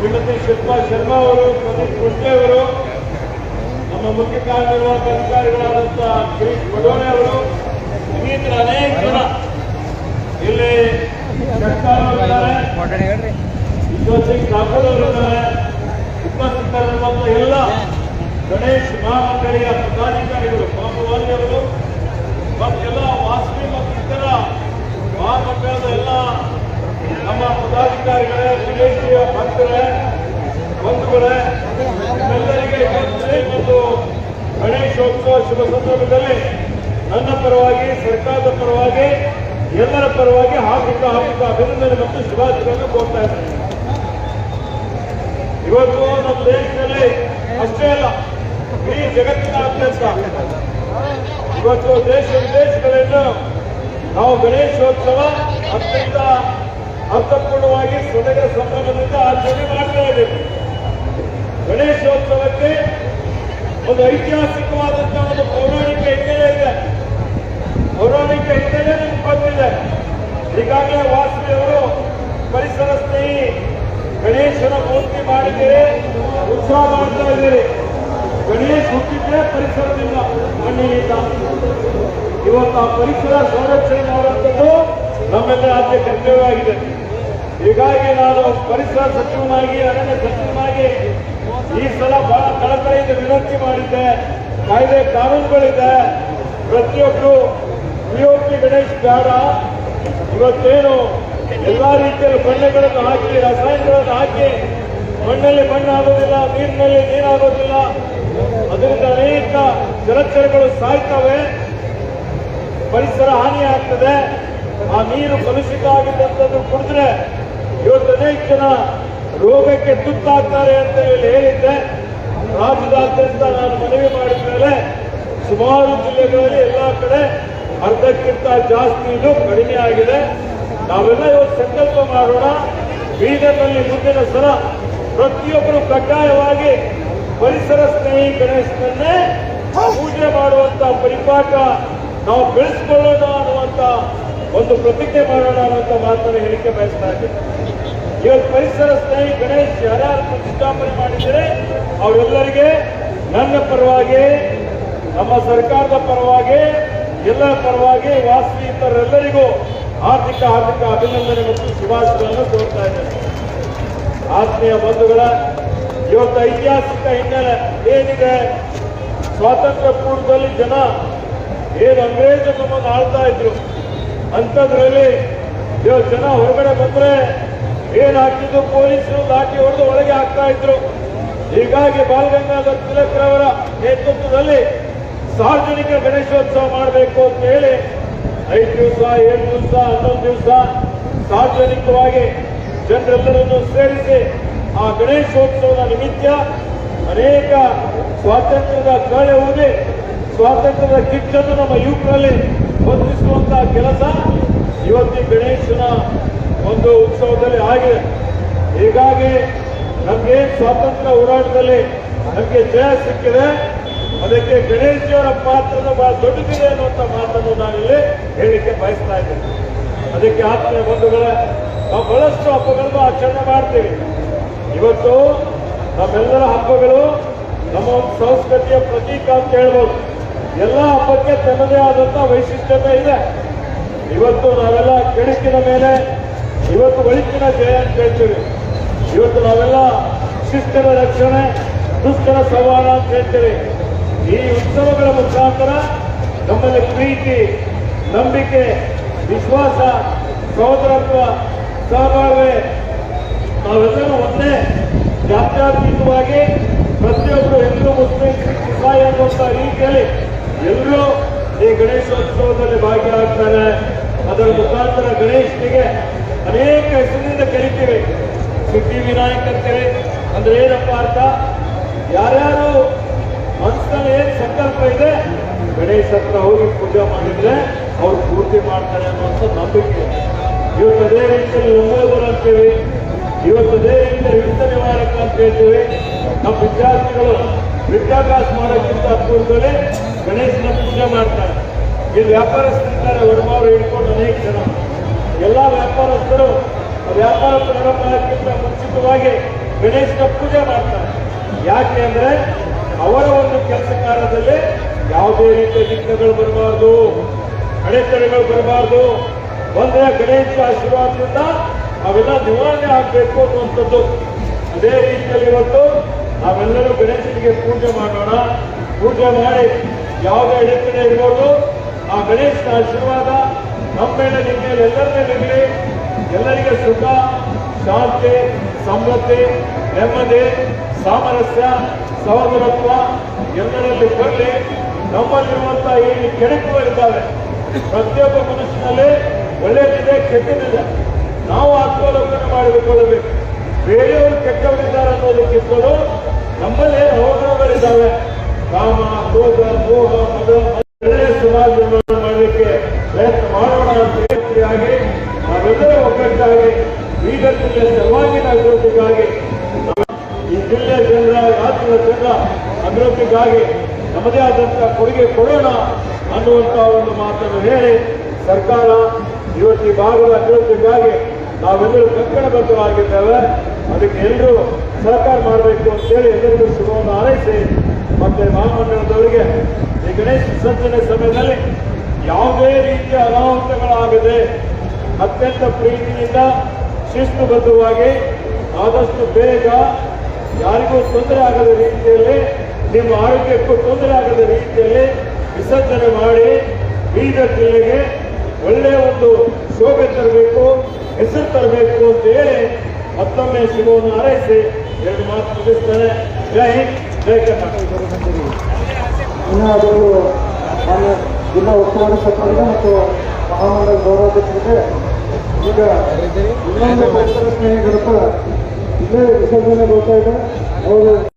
ಶ್ರೀಮತಿ ಶಿಲ್ಪಾ ಶರ್ಮಾ ಅವರು, ಪ್ರದೀಪ್ ಕುಂಟೆ ಅವರು, ನಮ್ಮ ಮುಖ್ಯ ಕಾರ್ಯನಿರ್ವಾಹಕ ಅಧಿಕಾರಿಗಳಾದಂತಹ ಗಿರೀಶ್ ಬಡೋಣೆ ಅವರು, ಇನ್ನಿತರ ಅನೇಕ ಜನ ಇಲ್ಲಿ ಸಿಂಗ್ ಠಾಕೂರ್ ಅವರಿದ್ದಾರೆ ಉಪಸ್ಥಿತರಿರುವಂತಹ ಎಲ್ಲ ಗಣೇಶ್ ಮಹಾಮಂಡಳಿಯ ಪದಾಧಿಕಾರಿಗಳು ಬಾಬುವಾಲಿ ಅವರು ಮತ್ತೆಲ್ಲ ವಾಸವಿ ಮತ್ತು ಇತರ ಮಹಾಮಂಡಳದ ಎಲ್ಲ ನಮ್ಮ ಪದಾಧಿಕಾರಿಗಳೇ ವಿದೇಶಿಯ ಭಕ್ತರೇ ಬಂಧುಗಳೇ ಎಲ್ಲರಿಗೆ ಇವತ್ತೇ ಒಂದು ಗಣೇಶೋತ್ಸವ ಶುಭ ಸಂದರ್ಭದಲ್ಲಿ ನನ್ನ ಪರವಾಗಿ, ಸರ್ಕಾರದ ಪರವಾಗಿ, ಎಲ್ಲರ ಪರವಾಗಿ ಹಾರ್ದಿಕ ಹಾರ್ದಿಕ ಅಭಿನಂದನೆ ಮತ್ತು ಶುಭಾಶಯಗಳನ್ನು ಕೋರ್ತಾ ಇದ್ದೇನೆ. ಇವತ್ತು ನಮ್ಮ ದೇಶದಲ್ಲಿ ಅಷ್ಟೇ ಅಲ್ಲ, ಇಡೀ ಜಗತ್ತಿನಾದ್ಯಂತ ಇವತ್ತು ದೇಶ ವಿದೇಶಗಳಿಂದ ನಾವು ಗಣೇಶೋತ್ಸವ ಅತ್ಯಂತ ಅರ್ಥಪೂರ್ಣವಾಗಿ ಸೊದಗರ ಸಂಭ್ರಮದಿಂದ ಆಚರಣೆ ಮಾಡ್ತಾ ಇದ್ದೇವೆ. ಗಣೇಶೋತ್ಸವಕ್ಕೆ ಒಂದು ಐತಿಹಾಸಿಕವಾದಂತಹ ಒಂದು ಪೌರಾಣಿಕ ಹಿನ್ನೆಲೆ ಇದೆ. ಪೌರಾಣಿಕ ಹಿನ್ನೆಲೆ ನಮ್ಗೆ ಬಂದಿದೆ. ಈಗಾಗಲೇ ವಾಸವಿ ಅವರು ಪರಿಸರ ಸ್ನೇಹಿ ಗಣೇಶನ ಮೂರ್ತಿ ಮಾಡಿದ್ದೀರಿ ಉತ್ಸಾಹ ಮಾಡ್ತಾ ಇದ್ದೀರಿ. ಗಣೇಶ್ ಹುಟ್ಟಿದ್ರೆ ಪರಿಸರದಿಂದ ಮಣ್ಣಿನಿಂದ. ಇವತ್ತು ಆ ಪರಿಸರ ಸಂರಕ್ಷಣೆ ಮಾಡುವಂಥದ್ದು ನಮ್ಮೆಲ್ಲರ ಆದ್ಯ ಕರ್ತವ್ಯವಾಗಿದೆ. ಹೀಗಾಗಿ ನಾನು ಪರಿಸರ ಸಚಿವನಾಗಿ, ಅರಣ್ಯ ಸಚಿವನಾಗಿ ಈ ಸಲ ಬಹಳ ಕಳಕಳಿಯಿಂದ ವಿನಂತಿ ಮಾಡಿದ್ದೆ, ಕಾಯ್ದೆ ಕಾನೂನುಗಳಿದೆ. ಪ್ರತಿಯೊಬ್ಬರು ಪಿಒಪಿ ಗಣೇಶ್ ಬೇಡ. ಇವತ್ತೇನು ಎಲ್ಲಾ ರೀತಿಯಲ್ಲಿ ಬಣ್ಣಗಳನ್ನು ಹಾಕಿ ರಸಾಯನಗಳನ್ನು ಹಾಕಿ, ಮಣ್ಣಲ್ಲಿ ಮಣ್ಣು ಆಗೋದಿಲ್ಲ ನೀರಿನಲ್ಲಿ ನೀರಾಗೋದಿಲ್ಲ. ಅದರಿಂದ ಅನೇಕ ಜಲಚರಗಳು ಸಾಯ್ತವೆ. ಪರಿಸರ ಹಾನಿ ಆಗ್ತದೆ. ಆ ನೀರು ಕಲುಷಿತ ಆಗಿದ್ದಂಥದ್ದು ಕುಡಿದ್ರೆ ಇವತ್ತು ಅನೇಕ ಜನ ರೋಗಕ್ಕೆ ತುತ್ತಾಗ್ತಾರೆ ಅಂತ ಹೇಳಿ ಹೇಳಿದ್ದೆ. ರಾಜ್ಯದಾದ್ಯಂತ ನಾನು ಮನವಿ ಮಾಡಿದ ಮೇಲೆ ಸುಮಾರು ಜಿಲ್ಲೆಗಳಲ್ಲಿ ಎಲ್ಲ ಕಡೆ ಅರ್ಧಕ್ಕಿಂತ ಜಾಸ್ತಿ ಇದು ಕಡಿಮೆ ಆಗಿದೆ. ನಾವೆಲ್ಲ ಇವತ್ತು ಸಂಕಲ್ಪ ಮಾಡೋಣ. ಬೀದರ್ನಲ್ಲಿ ಮುಂದಿನ ಸಲ ಪ್ರತಿಯೊಬ್ಬರು ಕಡ್ಡಾಯವಾಗಿ ಪರಿಸರ ಸ್ನೇಹಿ ಗಣೇಶನನ್ನೇ ಪೂಜೆ ಮಾಡುವಂತ ಪರಿಪಾಠ ನಾವು ಬೆಳೆಸ್ಕೊಳ್ಳೋಣ ಅನ್ನುವಂತ ಒಂದು ಪ್ರತಿಜ್ಞೆ ಮಾಡೋಣ ಅನ್ನುವಂತ ಮಾತನ್ನು ಹೇಳಿಕೆ ಬಯಸ್ತಾ ಇದ್ದೀನಿ. ಇವತ್ತು ಪರಿಸರ ಸ್ನೇಹಿ ಗಣೇಶ್ ಯಾರ್ಯಾರು ಪ್ರತಿಷ್ಠಾಪನೆ ಮಾಡಿದರೆ ಅವರೆಲ್ಲರಿಗೆ ನನ್ನ ಪರವಾಗಿ, ನಮ್ಮ ಸರ್ಕಾರದ ಪರವಾಗಿ ಎಲ್ಲರ ಪರವಾಗಿ ವಾಸವಿ ಇತರರೆಲ್ಲರಿಗೂ ಆರ್ಥಿಕ ಆರ್ಥಿಕ ಅಭಿನಂದನೆ ಮತ್ತು ಶುಭಾಶಯಗಳನ್ನು ಕೋರ್ತಾ ಇದ್ದೇನೆ. ಆತ್ಮೀಯ ಬಂಧುಗಳ, ಇವತ್ತು ಐತಿಹಾಸಿಕ ಹಿನ್ನೆಲೆ ಏನಿದೆ? ಸ್ವಾತಂತ್ರ್ಯ ಪೂರ್ವದಲ್ಲಿ ಜನ ಏನು ಅಂಗ್ರೇಜರು ನಮ್ಮನ್ನು ಆಳ್ತಾ ಇದ್ರು? ಅಂಥದ್ರಲ್ಲಿ ಇವತ್ತು ಜನ ಹೊರಗಡೆ ಬಂದ್ರೆ ಏನ್ ಹಾಕಿದ್ದು ಪೊಲೀಸರು ಲಾಠಿ ಹೊಡೆದು ಒಳಗೆ ಹಾಕ್ತಾ ಇದ್ರು. ಹೀಗಾಗಿ ಬಾಲಗಂಗಾಧರ್ ತಿಲಕ್ರವರ ನೇತೃತ್ವದಲ್ಲಿ ಸಾರ್ವಜನಿಕ ಗಣೇಶೋತ್ಸವ ಮಾಡಬೇಕು ಅಂತ ಹೇಳಿ ಐದು ದಿವಸ, ಏಳು ದಿವಸ, ಹನ್ನೊಂದು ದಿವಸ ಸಾರ್ವಜನಿಕವಾಗಿ ಜನರೆಲ್ಲರನ್ನು ಸೇರಿಸಿ ಆ ಗಣೇಶೋತ್ಸವದ ನಿಮಿತ್ತ ಅನೇಕ ಸ್ವಾತಂತ್ರ್ಯದ ಕಳೆ ಊದಿ ಸ್ವಾತಂತ್ರ್ಯದ ಕಿಚ್ಚನ್ನು ನಮ್ಮ ಯುವಕರಲ್ಲಿ ಹೊಂದಿಸುವಂತಹ ಕೆಲಸ ಇವತ್ತಿ ಗಣೇಶನ ಒಂದು ಉತ್ಸವದಲ್ಲಿ ಆಗಿದೆ ಹೀಗಾಗಿ ನಮಗೆ ಸ್ವಾತಂತ್ರ್ಯ ಹೋರಾಟದಲ್ಲಿ ನಮಗೆ ಜಯ ಸಿಕ್ಕಿದೆ. ಅದಕ್ಕೆ ಗಣೇಶಿಯವರ ಪಾತ್ರದ ಬಹಳ ದೊಡ್ಡದಿದೆ ಅನ್ನುವಂಥ ಮಾತನ್ನು ನಾನಿಲ್ಲಿ ಹೇಳಿಕೆ ಬಯಸ್ತಾ ಇದ್ದೇನೆ. ಅದಕ್ಕೆ ಆತ್ಮೀಯ ಬಂಧುಗಳ, ನಾವು ಬಹಳಷ್ಟು ಹಬ್ಬಗಳನ್ನು ಆಚರಣೆ ಮಾಡ್ತೀವಿ. ಇವತ್ತು ನಮ್ಮೆಲ್ಲರ ಹಬ್ಬಗಳು ನಮ್ಮ ಒಂದು ಸಂಸ್ಕೃತಿಯ ಪ್ರತೀಕ ಅಂತ ಹೇಳ್ಬೋದು. ಎಲ್ಲ ಹಬ್ಬಕ್ಕೆ ತನ್ನದೇ ಆದಂತ ವೈಶಿಷ್ಟ್ಯತೆ ಇದೆ. ಇವತ್ತು ನಾವೆಲ್ಲ ಕೆಡುಕಿನ ಮೇಲೆ ಇವತ್ತು ಒಳಿತಿನ ಜಯ ಅಂತ ಹೇಳ್ತೀವಿ. ಇವತ್ತು ನಾವೆಲ್ಲ ಶಿಸ್ತರ ರಕ್ಷಣೆ, ದುಷ್ಟರ ಸವಾಲ ಅಂತ ಹೇಳ್ತೀವಿ. ಈ ಉತ್ಸವಗಳ ಮುಖಾಂತರ ನಮ್ಮಲ್ಲಿ ಪ್ರೀತಿ, ನಂಬಿಕೆ, ವಿಶ್ವಾಸ, ಸಹೋದರತ್ವ, ಸಹಬಾಳ್ವೆ, ನಾವೆಲ್ಲರೂ ಒಂದೇ ಜಾತ್ಯಾತೀತವಾಗಿ ಪ್ರತಿಯೊಬ್ಬರು ಹಿಂದೂ, ಮುಸ್ಲಿಂ ಇಸಾಯಿ ಅನ್ನುವಂಥ ರೀತಿಯಲ್ಲಿ ಎಲ್ಲರೂ ಈ ಗಣೇಶೋತ್ಸವದಲ್ಲಿ ಭಾಗಿಯಾಗ್ತಾರೆ. ಅದರ ಮುಖಾಂತರ ಗಣೇಶನಿಗೆ ಅನೇಕ ಹೆಸರಿನಿಂದ ಕರಿತೇವೆ. ಸಿದ್ಧಿ ವಿನಾಯಕ ಅಂತೇಳಿ ಅಂದ್ರೆ ಏನಪ್ಪ ಅರ್ಥ? ಯಾರ್ಯಾರು ಮನಸ್ಸಲ್ಲಿ ಏನ್ ಸಂಕಲ್ಪ ಇದೆ, ಗಣೇಶ ಹತ್ರ ಹೋಗಿ ಪೂಜೆ ಮಾಡಿದ್ರೆ ಅವ್ರು ಪೂರ್ತಿ ಮಾಡ್ತಾರೆ ಅನ್ನುವಂಥ ನಂಬಿಕೆ. ಇವತ್ತು ಅದೇ ರೀತಿಯಲ್ಲಿ ಒಂಬೋದರು ಅಂತೇವೆ ಇವತ್ತು ಅದೇ ರೀತಿಯಲ್ಲಿ ಹಿಡಿತ ನಿವಾರಕ ಅಂತ ಹೇಳ್ತೇವೆ. ನಮ್ಮ ವಿದ್ಯಾರ್ಥಿಗಳು ವಿದ್ಯಾಭ್ಯಾಸ ಮಾಡೋಕ್ಕಿಂತ ಪೂರ್ವದಲ್ಲಿ ಗಣೇಶನ ಪೂಜೆ ಮಾಡ್ತಾರೆ. ಇಲ್ಲಿ ವ್ಯಾಪಾರಸ್ಥರಿದ್ದಾರೆ ಹೊರಮಾರು ಹಿಡ್ಕೊಂಡು ಅನೇಕ ಜನ. ಎಲ್ಲ ವ್ಯಾಪಾರಸ್ಥರು ವ್ಯಾಪಾರ ಪ್ರಾರಂಭ ಮಾಡೋಕ್ಕಿಂತ ಮುಂಚಿತವಾಗಿ ಗಣೇಶನ ಪೂಜೆ ಮಾಡ್ತಾರೆ. ಯಾಕೆ ಅಂದ್ರೆ ಅವರ ಒಂದು ಕೆಲಸ ಕಾರ್ಯದಲ್ಲಿ ಯಾವುದೇ ರೀತಿಯ ವಿಘ್ನಗಳು ಬರಬಾರ್ದು, ಅಡೆತಡೆಗಳು ಬರಬಾರ್ದು. ಬಂದ್ರೆ ಗಣೇಶ ಆಶೀರ್ವಾದದಿಂದ ಅವೆಲ್ಲ ನಿವಾರಣೆ ಆಗಬೇಕು ಅನ್ನುವಂಥದ್ದು. ಅದೇ ರೀತಿಯಲ್ಲಿ ಇವತ್ತು ನಾವೆಲ್ಲರೂ ಗಣೇಶನಿಗೆ ಪೂಜೆ ಮಾಡೋಣ. ಪೂಜೆ ಮಾಡಿ ಯಾವುದೇ ಅಡೆತಡೆ ಇರ್ಬೋದು, ಆ ಗಣೇಶನ ಆಶೀರ್ವಾದ ನಮ್ಮ ಮೇಲೆ ಮೇಲೆ ಎಲ್ಲರ ಮೇಲೆ ಎಲ್ಲರಿಗೆ ಸುಖ, ಶಾಂತಿ, ಸಮೃದ್ಧಿ, ನೆಮ್ಮದಿ, ಸಾಮರಸ್ಯ, ಸಹೋದರತ್ವ ಎಲ್ಲರಲ್ಲಿ ಬರಲಿ. ನಮ್ಮಲ್ಲಿರುವಂತಹ ಏನು ಕೆಡಕುಗಳಿದ್ದಾವೆ ಪ್ರತಿಯೊಬ್ಬ ಮನುಷ್ಯನಲ್ಲಿ ಒಳ್ಳೆಯದಿದೆ ಕೆಟ್ಟದಿದೆ. ನಾವು ಆತ್ಮಾವಲೋಕನ ಮಾಡಿಕೊಳ್ಳಬೇಕು. ಬೇರೆಯವರು ಕೆಟ್ಟವರಿದ್ದಾರೆ ಅನ್ನೋದಕ್ಕಿಂತಲೂ ನಮ್ಮಲ್ಲಿ ರೋಗಗಳಿದ್ದಾವೆ. ಕಾಮ, ಕ್ರೋಧ, ಮೋಹ, ಮದ ಜಿಲ್ಲೆ ಸರ್ವಾಂಗೀಣ ಅಭಿವೃದ್ಧಿಗಾಗಿ ಈ ಜಿಲ್ಲೆ ಜನರ ರಾಜ್ಯದ ಜನರ ಅಭಿವೃದ್ಧಿಗಾಗಿ ನಮ್ಮದೇ ಆದಂತಹ ಕೊಡುಗೆ ಕೊಡೋಣ ಅನ್ನುವಂತಹ ಒಂದು ಮಾತನ್ನು ಹೇಳಿ, ಸರ್ಕಾರ ಇವತ್ತು ಈ ಭಾಗದ ಅಭಿವೃದ್ಧಿಗಾಗಿ ನಾವೆಲ್ಲರೂ ಕಂಕಣಬದ್ಧವಾಗಿದ್ದೇವೆ ಅದಕ್ಕೆ ಎಲ್ಲರೂ ಸಹಕಾರ ಮಾಡಬೇಕು ಅಂತೇಳಿ ಎಲ್ಲರಿಗೂ ಶುಭವನ್ನು ಹಾರೈಸಿ, ಮತ್ತೆ ಮಹಾಮಂಡಲದವರಿಗೆ ಈ ಗಣೇಶ ವಿಸರ್ಜನೆ ಸಮಯದಲ್ಲಿ ಯಾವುದೇ ರೀತಿಯ ಅನಾಹುತಗಳಾಗದೆ ಅತ್ಯಂತ ಪ್ರೀತಿಯಿಂದ ಶಿಸ್ತುಬದ್ಧವಾಗಿ ಆದಷ್ಟು ಬೇಗ ಯಾರಿಗೂ ತೊಂದರೆ ಆಗದ ರೀತಿಯಲ್ಲಿ, ನಿಮ್ಮ ಆರೋಗ್ಯಕ್ಕೂ ತೊಂದರೆ ಆಗದ ರೀತಿಯಲ್ಲಿ ವಿಸರ್ಜನೆ ಮಾಡಿ ಬೀದರ್ ಜಿಲ್ಲೆಗೆ ಒಳ್ಳೆಯ ಒಂದು ಶೋಭೆ ತರಬೇಕು, ಹೆಸರು ತರಬೇಕು ಅಂತ ಹೇಳಿ ಮತ್ತೊಮ್ಮೆ ಶಿವವನ್ನು ಹಾರೈಸಿ ಎರಡು ಮಾತು ಮುಗಿಸ್ತೇನೆ. ಜೈ ಜೈ ಕರ್ನಾಟಕ. ಅದು ಜಿಲ್ಲಾ ಉಸ್ತುವಾರಿ ಸಚಿವರಿಗೆ ಮತ್ತು ಮಹಾಮಂಡಲ ಗೌರವಾಧ್ಯಕ್ಷರಿಗೆ ಈಗ ಇನ್ನೊಂದು ಸ್ನೇಹಿತರು ಇಲ್ಲೇ ವಿಸರ್ಜನೆ ಬರ್ತಾ ಇದೆ. ಅವರು